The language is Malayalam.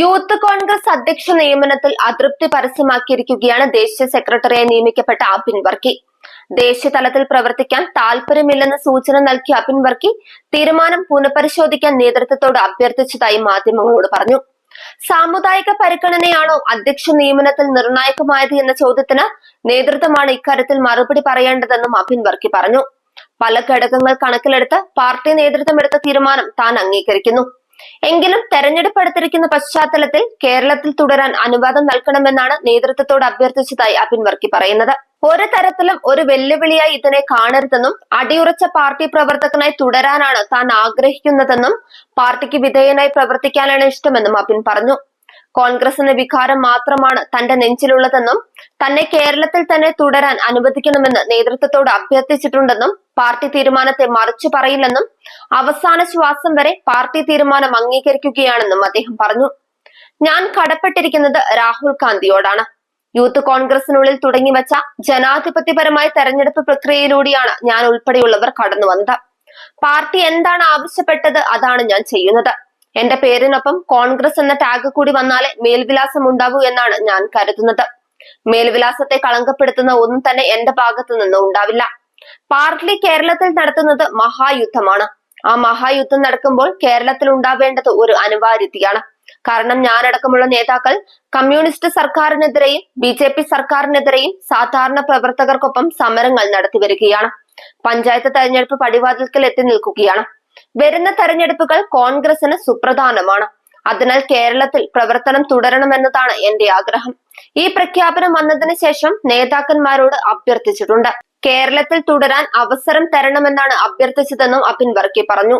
യൂത്ത് കോൺഗ്രസ് അധ്യക്ഷ നിയമനത്തിൽ അതൃപ്തി പരസ്യമാക്കിയിരിക്കുകയാണ് ദേശീയ സെക്രട്ടറിയായി നിയമിക്കപ്പെട്ട അബിൻ വർക്കി. ദേശീയ തലത്തിൽ പ്രവർത്തിക്കാൻ താല്പര്യമില്ലെന്ന സൂചന നൽകിയ അബിൻ വർക്കി തീരുമാനം പുനഃപരിശോധിക്കാൻ നേതൃത്വത്തോട് അഭ്യർത്ഥിച്ചതായി മാധ്യമങ്ങളോട് പറഞ്ഞു. സാമുദായിക പരിഗണനയാണോ അധ്യക്ഷ നിയമനത്തിൽ നിർണായകമായത് എന്ന ചോദ്യത്തിന് നേതൃത്വമാണ് ഇക്കാര്യത്തിൽ മറുപടി പറയേണ്ടതെന്നും അബിൻ വർക്കി പറഞ്ഞു. പല ഘടകങ്ങൾ കണക്കിലെടുത്ത് പാർട്ടി നേതൃത്വം എടുത്ത തീരുമാനം താൻ അംഗീകരിക്കുന്നു. എങ്കിലും തെരഞ്ഞെടുപ്പ് അടുത്തിരിക്കുന്ന പശ്ചാത്തലത്തിൽ കേരളത്തിൽ തുടരാൻ അനുവാദം നൽകണമെന്നാണ് നേതൃത്വത്തോട് അഭ്യർത്ഥിച്ചതായി അബിൻ വർക്കി പറയുന്നത്. ഒരു തരത്തിലും ഒരു വെല്ലുവിളിയായി ഇതിനെ കാണരുതെന്നും അടിയുറച്ച പാർട്ടി പ്രവർത്തകനായി തുടരാനാണ് താൻ ആഗ്രഹിക്കുന്നതെന്നും പാർട്ടിക്ക് വിധേയനായി പ്രവർത്തിക്കാനാണ് ഇഷ്ടമെന്നും അബിൻ പറഞ്ഞു. കോൺഗ്രസിന് വികാരം മാത്രമാണ് തന്റെ നെഞ്ചിലുള്ളതെന്നും തന്നെ കേരളത്തിൽ തന്നെ തുടരാൻ അനുവദിക്കണമെന്ന് നേതൃത്വത്തോട് അഭ്യർത്ഥിച്ചിട്ടുണ്ടെന്നും പാർട്ടി തീരുമാനത്തെ മറിച്ചു പറയില്ലെന്നും അവസാന ശ്വാസം വരെ പാർട്ടി തീരുമാനം അംഗീകരിക്കുകയാണെന്നും അദ്ദേഹം പറഞ്ഞു. ഞാൻ കടപ്പെട്ടിരിക്കുന്നത് രാഹുൽ ഗാന്ധിയോടാണ്. യൂത്ത് കോൺഗ്രസിനുള്ളിൽ തുടങ്ങിവച്ച ജനാധിപത്യപരമായ തെരഞ്ഞെടുപ്പ് പ്രക്രിയയിലൂടെയാണ് ഞാൻ ഉൾപ്പെടെയുള്ളവർ കടന്നു വന്നത് പാർട്ടി എന്താണ് ആവശ്യപ്പെട്ടത് അതാണ് ഞാൻ ചെയ്യുന്നത്. എന്റെ പേരിനൊപ്പം കോൺഗ്രസ് എന്ന ടാഗ് കൂടി വന്നാലേ മേൽവിലാസം ഉണ്ടാകൂ എന്നാണ് ഞാൻ കരുതുന്നത്. മേൽവിലാസത്തെ കളങ്കപ്പെടുത്തുന്ന ഒന്നും തന്നെ എന്റെ ഭാഗത്തു നിന്ന് ഉണ്ടാവില്ല. പാർട്ടി കേരളത്തിൽ നടത്തുന്നത് മഹായുദ്ധമാണ്. ആ മഹായുദ്ധം നടക്കുമ്പോൾ കേരളത്തിൽ ഉണ്ടാവേണ്ടത് ഒരു അനിവാര്യതയാണ്. കാരണം ഞാനടക്കമുള്ള നേതാക്കൾ കമ്മ്യൂണിസ്റ്റ് സർക്കാരിനെതിരെയും ബി ജെ പി സർക്കാരിനെതിരെയും സാധാരണ പ്രവർത്തകർക്കൊപ്പം സമരങ്ങൾ നടത്തി വരികയാണ്. പഞ്ചായത്ത് തെരഞ്ഞെടുപ്പ് പടിവാതിൽക്കൽ എത്തി നിൽക്കുകയാണ്. വരുന്ന തെരഞ്ഞെടുപ്പുകൾ കോൺഗ്രസിന് സുപ്രധാനമാണ്. അതിനാൽ കേരളത്തിൽ പ്രവർത്തനം തുടരണമെന്നതാണ് എന്റെ ആഗ്രഹം. ഈ പ്രഖ്യാപനം വന്നതിന് ശേഷം നേതാക്കന്മാരോട് അഭ്യർത്ഥിച്ചിട്ടുണ്ട്. കേരളത്തിൽ തുടരാൻ അവസരം തരണമെന്നാണ് അഭ്യർത്ഥിച്ചതെന്നും അബിൻ വർക്കി പറഞ്ഞു.